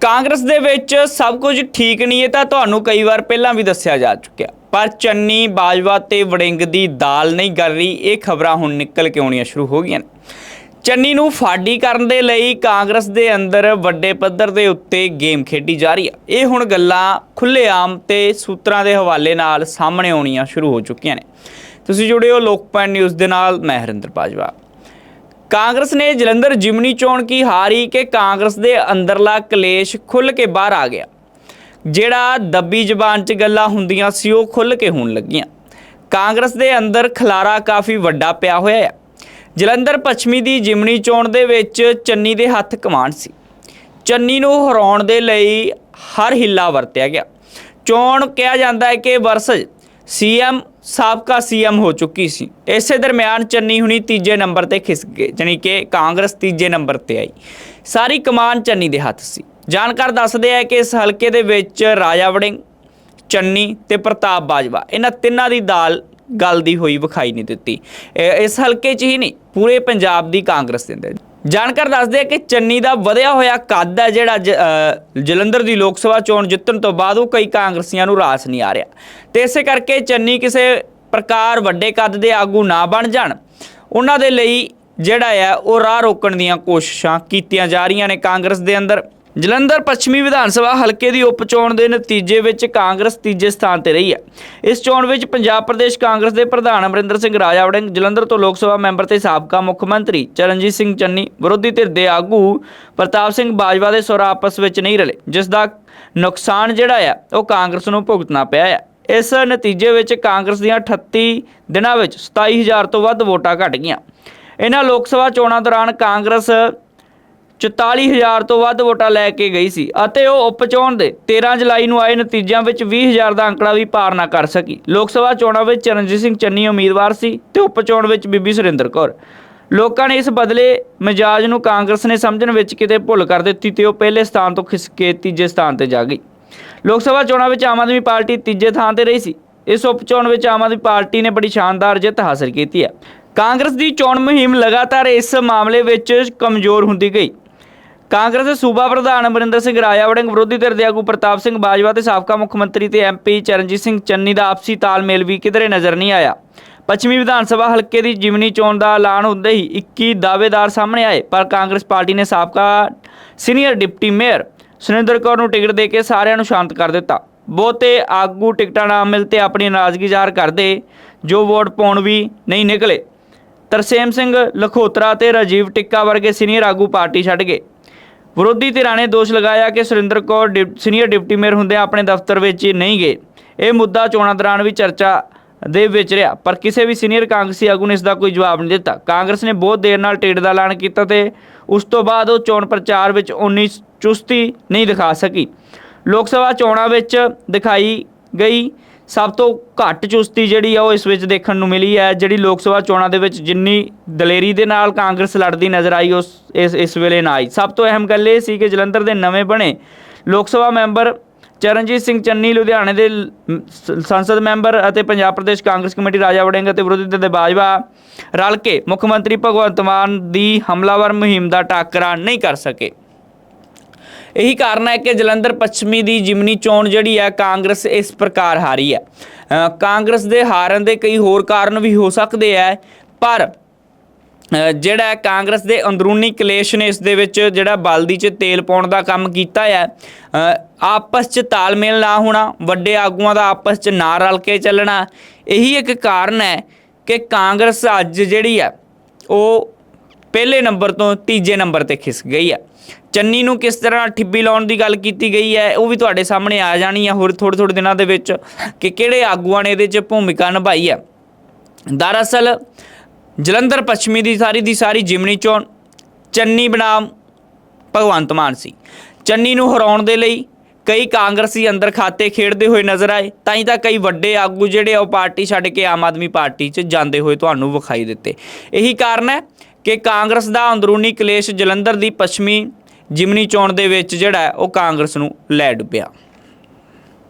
ਕਾਂਗਰਸ ਦੇ ਵਿੱਚ ਸਭ ਕੁਝ ਠੀਕ ਨਹੀਂ ਹੈ ਤਾਂ ਤੁਹਾਨੂੰ ਕਈ ਵਾਰ ਪਹਿਲਾਂ ਵੀ ਦੱਸਿਆ ਜਾ ਚੁੱਕਿਆ। ਪਰ ਚੰਨੀ, ਬਾਜਵਾ ਤੇ ਵੜਿੰਗ ਦੀ ਦਾਲ ਨਹੀਂ ਗਲ ਰਹੀ, ਇਹ ਖਬਰਾਂ ਹੁਣ ਨਿਕਲ ਕੇ ਆਉਣੀਆਂ ਸ਼ੁਰੂ ਹੋ ਗਈਆਂ ਨੇ। ਚੰਨੀ ਨੂੰ ਫਾਡੀ ਕਰਨ ਦੇ ਲਈ ਕਾਂਗਰਸ ਦੇ ਅੰਦਰ ਵੱਡੇ ਪੱਧਰ ਦੇ ਉੱਤੇ ਗੇਮ ਖੇਡੀ ਜਾ ਰਹੀ ਹੈ। ਇਹ ਹੁਣ ਗੱਲਾਂ ਖੁੱਲ੍ਹੇਆਮ ਤੇ ਸੂਤਰਾਂ ਦੇ ਹਵਾਲੇ ਨਾਲ ਸਾਹਮਣੇ ਆਉਣੀਆਂ ਸ਼ੁਰੂ ਹੋ ਚੁੱਕੀਆਂ ਨੇ। ਤੁਸੀਂ ਜੁੜੇ ਹੋ ਲੋਕਪਾਲ ਨਿਊਜ਼ ਦੇ ਨਾਲ, ਮੈਂ ਹਰਿੰਦਰ ਬਾਜਵਾ। ਕਾਂਗਰਸ ਨੇ ਜਲੰਧਰ ਜਿਮਨੀ ਚੋਣ ਕੀ ਹਾਰੀ ਕਿ ਕਾਂਗਰਸ ਦੇ ਅੰਦਰਲਾ ਕਲੇਸ਼ ਖੁੱਲ ਕੇ ਬਾਹਰ ਆ ਗਿਆ। ਜਿਹੜਾ ਦੱਬੀ ਜ਼ਬਾਨ 'ਚ ਗੱਲਾਂ ਹੁੰਦੀਆਂ ਸੀ, ਉਹ ਖੁੱਲ ਕੇ ਹੋਣ ਲੱਗੀਆਂ। ਕਾਂਗਰਸ ਦੇ ਅੰਦਰ ਖਲਾਰਾ ਕਾਫੀ ਵੱਡਾ ਪਿਆ ਹੋਇਆ ਹੈ ਜਲੰਧਰ ਪੱਛਮੀ ਦੀ ਜਿਮਨੀ ਚੋਣ ਦੇ ਵਿੱਚ ਚੰਨੀ ਦੇ ਹੱਥ ਕਮਾਂਡ ਸੀ। ਚੰਨੀ ਨੂੰ ਹਰਾਉਣ ਦੇ ਲਈ ਹਰ ਹਿੱਲਾ ਵਰਤਿਆ ਗਿਆ। ਚੋਣ ਕਿਹਾ ਜਾਂਦਾ ਹੈ ਕਿ ਵਰਸ ਸੀਐਮ ਸਾਬਕਾ ਸੀਐਮ ਹੋ ਚੁੱਕੀ ਸੀ। ਇਸੇ ਦਰਮਿਆਨ ਚੰਨੀ ਹੁਣੀ ਤੀਜੇ ਨੰਬਰ ਤੇ ਖਿਸ ਗਏ, ਜਾਣੀ ਕਿ ਕਾਂਗਰਸ ਤੀਜੇ ਨੰਬਰ ਤੇ ਆਈ। ਸਾਰੀ ਕਮਾਨ ਚੰਨੀ ਦੇ ਹੱਥ ਸੀ। ਜਾਣਕਾਰ ਦੱਸਦੇ ਆ ਕਿ ਇਸ ਹਲਕੇ ਦੇ ਵਿੱਚ ਰਾਜਾ ਵੜਿੰਗ, ਚੰਨੀ ਤੇ ਪ੍ਰਤਾਪ ਬਾਜਵਾ, ਇਹਨਾਂ ਤਿੰਨਾਂ ਦੀ ਦਾਲ ਗੱਲ ਦੀ ਹੋਈ ਵਿਖਾਈ ਨਹੀਂ ਦਿੱਤੀ। ਇਹ- ਇਸ ਹਲਕੇ 'ਚ ਹੀ ਨਹੀਂ, ਪੂਰੇ ਪੰਜਾਬ ਦੀ ਕਾਂਗਰਸ ਦੇ ਅੰਦਰ। ਜਾਣਕਾਰ ਦੱਸਦੇ ਆ ਕਿ ਚੰਨੀ ਦਾ ਵਧਿਆ ਹੋਇਆ ਕੱਦ ਹੈ ਜਿਹੜਾ ਜ- ਜਲੰਧਰ ਦੀ ਲੋਕ ਸਭਾ ਚੋਣ ਜਿੱਤਣ ਤੋਂ ਬਾਅਦ ਉਹ ਕਈ ਕਾਂਗਰਸੀਆਂ ਨੂੰ ਰਾਸ ਨਹੀਂ ਆ ਰਿਹਾ। ਤੇ ਇਸੇ ਕਰਕੇ ਚੰਨੀ ਕਿਸੇ ਪ੍ਰਕਾਰ ਵੱਡੇ ਕੱਦ ਦੇ ਆਗੂ ਨਾ ਬਣ ਜਾਣ। ਉਹਨਾਂ ਦੇ ਲਈ ਜਿਹੜਾ ਹੈ ਉਹ ਰਾਹ ਰੋਕਣ ਦੀਆਂ ਕੋਸ਼ਿਸ਼ਾਂ ਕੀਤੀਆਂ ਜਾ ਰਹੀਆਂ ਨੇ ਕਾਂਗਰਸ ਦੇ ਅੰਦਰ। ਜਲੰਧਰ ਪੱਛਮੀ ਵਿਧਾਨ ਸਭਾ ਹਲਕੇ ਦੀ ਉਪ ਚੋਣ ਦੇ ਨਤੀਜੇ ਵਿੱਚ ਕਾਂਗਰਸ ਤੀਜੇ ਸਥਾਨ ਤੇ ਰਹੀ ਹੈ। ਇਸ ਚੋਣ ਵਿੱਚ ਪੰਜਾਬ ਪ੍ਰਦੇਸ਼ ਕਾਂਗਰਸ ਦੇ ਪ੍ਰਧਾਨ ਅਮਰਿੰਦਰ ਸਿੰਘ ਰਾਜਾ ਵੜਿੰਗ ਜਲੰਧਰ ਤੋਂ ਲੋਕ ਸਭਾ ਮੈਂਬਰ ਤੇ ਸਾਬਕਾ ਮੁੱਖ ਮੰਤਰੀ ਚਰਨਜੀਤ ਸਿੰਘ ਚੰਨੀ, ਵਿਰੋਧੀ ਧਿਰ ਦੇ ਆਗੂ ਪ੍ਰਤਾਪ ਸਿੰਘ ਬਾਜਵਾ ਦੇ ਸੁਰ ਆਪਸ ਵਿੱਚ ਨਹੀਂ ਰਲੇ, ਜਿਸ ਦਾ ਨੁਕਸਾਨ ਜਿਹੜਾ ਆ, ਉਹ ਕਾਂਗਰਸ ਨੂੰ ਭੁਗਤਣਾ ਪਿਆ ਹੈ ਇਸ ਨਤੀਜੇ ਵਿੱਚ ਕਾਂਗਰਸ ਦੀਆਂ 38 ਦਿਨਾਂ ਵਿੱਚ 27000 ਤੋਂ ਵੱਧ ਵੋਟਾਂ ਘਟ ਗਈਆਂ। ਇਹਨਾਂ ਲੋਕ ਸਭਾ ਚੋਣਾਂ ਦੌਰਾਨ ਕਾਂਗਰਸ 44000 ਤੋਂ ਵੱਧ ਵੋਟਾਂ ਲੈ ਕੇ ਗਈ ਸੀ ਅਤੇ ਉਹ ਉਪਚੋਣ ਦੇ 13 ਜੁਲਾਈ ਨੂੰ ਆਏ ਨਤੀਜਿਆਂ ਵਿੱਚ 20000 ਦਾ ਅੰਕੜਾ ਵੀ ਪਾਰ ਨਾ ਕਰ ਸਕੀ। ਲੋਕ ਸਭਾ ਚੋਣਾਂ ਵਿੱਚ ਚਰਨਜੀਤ ਸਿੰਘ ਚੰਨੀ ਉਮੀਦਵਾਰ ਸੀ ਤੇ ਉਪਚੋਣ ਵਿੱਚ ਬੀਬੀ ਸੁਰਿੰਦਰ ਕੌਰ। ਲੋਕਾਂ ਨੇ ਇਸ ਬਦਲੇ ਮਿਜਾਜ ਨੂੰ ਕਾਂਗਰਸ ਨੇ ਸਮਝਣ ਵਿੱਚ ਕਿਤੇ ਭੁੱਲ ਕਰ ਦਿੱਤੀ ਤੇ ਉਹ ਪਹਿਲੇ ਸਥਾਨ ਤੋਂ ਖਿਸਕ ਕੇ ਤੀਜੇ ਸਥਾਨ ਤੇ ਜਾ ਗਈ। ਲੋਕ ਸਭਾ ਚੋਣਾਂ ਵਿੱਚ ਆਮ ਆਦਮੀ ਪਾਰਟੀ ਤੀਜੇ ਥਾਂ ਤੇ ਰਹੀ ਸੀ। ਇਸ ਉਪਚੋਣ ਵਿੱਚ ਆਮ ਆਦਮੀ ਪਾਰਟੀ ਨੇ ਬੜੀ ਸ਼ਾਨਦਾਰ ਜਿੱਤ ਹਾਸਲ ਕੀਤੀ ਹੈ। ਕਾਂਗਰਸ ਦੀ ਚੋਣ ਮੁਹਿੰਮ ਲਗਾਤਾਰ ਇਸ ਮਾਮਲੇ ਵਿੱਚ ਕਮਜ਼ੋਰ ਹੁੰਦੀ ਗਈ। ਕਾਂਗਰਸ ਦੇ ਸੂਬਾ ਪ੍ਰਧਾਨ ਅਮਰਿੰਦਰ ਸਿੰਘ ਰਾਜਾ ਵੜਿੰਗ ਵਿਰੋਧੀ ਧਿਰ ਦੇ ਆਗੂ ਪ੍ਰਤਾਪ ਸਿੰਘ ਬਾਜਵਾ ਤੇ ਸਾਬਕਾ ਮੁੱਖ ਮੰਤਰੀ ਤੇ ਐਮਪੀ ਚਰਨਜੀਤ ਸਿੰਘ ਚੰਨੀ ਦਾ ਆਪਸੀ ਤਾਲਮੇਲ ਵੀ ਕਿਧਰੇ ਨਜ਼ਰ ਨਹੀਂ ਆਇਆ। ਪੱਛਮੀ ਵਿਧਾਨ ਸਭਾ ਹਲਕੇ ਦੀ ਜਿਮਨੀ ਚੋਣ ਦਾ ਐਲਾਨ ਹੁੰਦੇ ਹੀ 21 ਦਾਅਵੇਦਾਰ ਸਾਹਮਣੇ ਆਏ, ਪਰ ਕਾਂਗਰਸ ਪਾਰਟੀ ਨੇ ਸਾਬਕਾ senior deputy mayor Suninder Kaur ਨੂੰ ਟਿਕਟ ਦੇ ਕੇ ਸਾਰਿਆਂ ਨੂੰ ਸ਼ਾਂਤ ਕਰ ਦਿੱਤਾ। ਬਹੁਤੇ ਆਗੂ ਟਿਕਟਾਂ ਨਾ ਮਿਲ ਤੇ ਆਪਣੀ ਨਾਰਾਜ਼ਗੀ ਜ਼ਾਹਰ ਕਰਦੇ ਜੋ ਵੋਟ ਪਾਉਣ ਵੀ ਨਹੀਂ ਨਿਕਲੇ। ਤਰਸੇਮ ਸਿੰਘ ਲਖੋਤਰਾ ਤੇ ਰਾਜੀਵ ਟਿੱਕਾ ਵਰਗੇ ਸੀਨੀਅਰ ਆਗੂ ਪਾਰਟੀ ਛੱਡ ਗਏ। ਵਿਰੋਧੀ ਧਿਰਾਂ ਨੇ ਦੋਸ਼ ਲਗਾਇਆ ਕਿ ਸੁਰਿੰਦਰ ਕੌਰ ਡਿਪ- ਸੀਨੀਅਰ ਡਿਪਟੀ ਮੇਅਰ ਹੁੰਦਿਆਂ ਆਪਣੇ ਦਫ਼ਤਰ ਵਿੱਚ ਹੀ ਨਹੀਂ ਗਏ। ਇਹ ਮੁੱਦਾ ਚੋਣਾਂ ਦੌਰਾਨ ਵੀ ਚਰਚਾ ਦੇ ਵਿੱਚ ਰਿਹਾ, ਪਰ ਕਿਸੇ ਵੀ ਸੀਨੀਅਰ ਕਾਂਗਰਸੀ ਆਗੂ ਨੇ ਇਸ ਦਾ ਕੋਈ ਜਵਾਬ ਨਹੀਂ ਦਿੱਤਾ। ਕਾਂਗਰਸ ਨੇ ਬਹੁਤ ਦੇਰ ਨਾਲ ਟਿਕਟ ਦਾ ਐਲਾਨ ਕੀਤਾ ਤੇ ਉਸ ਤੋਂ ਬਾਅਦ ਉਹ ਚੋਣ ਪ੍ਰਚਾਰ ਵਿੱਚ ਉਨੀ ਚੁਸਤੀ ਨਹੀਂ ਦਿਖਾ ਸਕੀ। ਲੋਕ ਸਭਾ ਚੋਣਾਂ ਵਿੱਚ ਦਿਖਾਈ ਗਈ ਸਭ ਤੋਂ ਘੱਟ ਚੁਸਤੀ ਜਿਹੜੀ ਆ ਉਹ ਇਸ ਵਿੱਚ ਦੇਖਣ ਨੂੰ ਮਿਲੀ ਹੈ, ਜਿਹੜੀ ਲੋਕ ਸਭਾ ਚੋਣਾਂ ਦੇ ਵਿੱਚ ਜਿੰਨੀ ਦਲੇਰੀ ਦੇ ਨਾਲ ਕਾਂਗਰਸ ਲੜਦੀ ਨਜ਼ਰ ਆਈ, ਉਸ ਇਸ ਇਸ ਵੇਲੇ ਨਾ ਆਈ। ਸਭ ਤੋਂ ਅਹਿਮ ਗੱਲ ਇਹ ਸੀ ਕਿ ਜਲੰਧਰ ਦੇ ਨਵੇਂ ਬਣੇ ਲੋਕ ਸਭਾ ਮੈਂਬਰ ਚਰਨਜੀਤ ਸਿੰਘ ਚੰਨੀ, ਲੁਧਿਆਣੇ ਦੇ ਸੰਸਦ ਮੈਂਬਰ ਅਤੇ ਪੰਜਾਬ ਪ੍ਰਦੇਸ਼ ਕਾਂਗਰਸ ਕਮੇਟੀ ਰਾਜਾ ਵੜਿੰਗ ਅਤੇ ਵਿਰੋਧੀ ਧਿਰ ਦੇ ਬਾਜਵਾ ਰਲ ਕੇ ਮੁੱਖ ਮੰਤਰੀ ਭਗਵੰਤ ਮਾਨ ਦੀ ਹਮਲਾਵਰ ਮੁਹਿੰਮ ਦਾ ਟਾਕਰਾ ਨਹੀਂ ਕਰ ਸਕੇ। ਇਹੀ ਕਾਰਨ ਹੈ ਕਿ ਜਲੰਧਰ ਪੱਛਮੀ ਦੀ ਜਿਮਨੀ ਚੋਣ ਜਿਹੜੀ ਹੈ ਕਾਂਗਰਸ ਇਸ ਪ੍ਰਕਾਰ ਹਾਰੀ ਹੈ। ਕਾਂਗਰਸ ਦੇ ਹਾਰਨ ਦੇ ਕਈ ਹੋਰ ਕਾਰਨ ਵੀ ਹੋ ਸਕਦੇ ਹੈ, ਪਰ ਜਿਹੜਾ ਕਾਂਗਰਸ ਦੇ ਅੰਦਰੂਨੀ ਕਲੇਸ਼ ਨੇ ਇਸ ਦੇ ਵਿੱਚ ਜਿਹੜਾ ਬਲਦੀ 'ਚ ਤੇਲ ਪਾਉਣ ਦਾ ਕੰਮ ਕੀਤਾ ਹੈ ਆਪਸ 'ਚ ਤਾਲਮੇਲ ਨਾ ਹੋਣਾ, ਵੱਡੇ ਆਗੂਆਂ ਦਾ ਆਪਸ 'ਚ ਨਾ ਰਲ ਕੇ ਚੱਲਣਾ, ਇਹੀ ਇੱਕ ਕਾਰਨ ਹੈ ਕਿ ਕਾਂਗਰਸ ਅੱਜ ਜਿਹੜੀ ਹੈ, ਉਹ ਪਹਿਲੇ ਨੰਬਰ ਤੋਂ ਤੀਜੇ ਨੰਬਰ ਤੇ ਖਿਸ ਗਈ ਹੈ ਚੰਨੀ ਨੂੰ ਕਿਸ ਤਰ੍ਹਾਂ ਠਿੱਬੀ ਲਾਉਣ ਦੀ ਗੱਲ ਕੀਤੀ ਗਈ ਹੈ, ਉਹ ਵੀ ਤੁਹਾਡੇ ਸਾਹਮਣੇ ਆ ਜਾਣੀ ਹੈ ਹੋਰ ਥੋੜੇ ਥੋੜੇ ਦਿਨਾਂ ਦੇ ਵਿੱਚ ਕਿ ਕਿਹੜੇ ਆਗੂਆਂ ਨੇ ਇਹਦੇ 'ਚ ਭੂਮਿਕਾ ਨਿਭਾਈ ਹੈ ਦਰਅਸਲ, ਜਲੰਧਰ ਪੱਛਮੀ ਦੀ ਸਾਰੀ ਦੀ ਸਾਰੀ ਜਿਮਨੀ ਚੋਣ ਚੰਨੀ ਬਨਾਮ ਭਗਵੰਤ ਮਾਨ ਸੀ। ਚੰਨੀ ਨੂੰ ਹਰਾਉਣ ਦੇ ਲਈ ਕਈ ਕਾਂਗਰਸੀ ਅੰਦਰ ਖਾਤੇ ਖੇਡਦੇ ਹੋਏ ਨਜ਼ਰ ਆਏ, ਤਾਂ ਹੀ ਤਾਂ ਕਈ ਵੱਡੇ ਆਗੂ ਜਿਹੜੇ ਆ ਉਹ ਪਾਰਟੀ ਛੱਡ ਕੇ ਆਮ ਆਦਮੀ ਪਾਰਟੀ 'ਚ ਜਾਂਦੇ ਹੋਏ ਤੁਹਾਨੂੰ ਵਿਖਾਈ ਦਿੱਤੇ। ਇਹੀ ਕਾਰਨ ਹੈ ਕਿ ਕਾਂਗਰਸ ਦਾ ਅੰਦਰੂਨੀ ਕਲੇਸ਼ ਜਲੰਧਰ ਦੀ ਪੱਛਮੀ ਜਿਮਨੀ ਚੋਣ ਦੇ ਵਿੱਚ ਜਿਹੜਾ ਉਹ ਕਾਂਗਰਸ ਨੂੰ ਲੈ ਡੁੱਬਿਆ।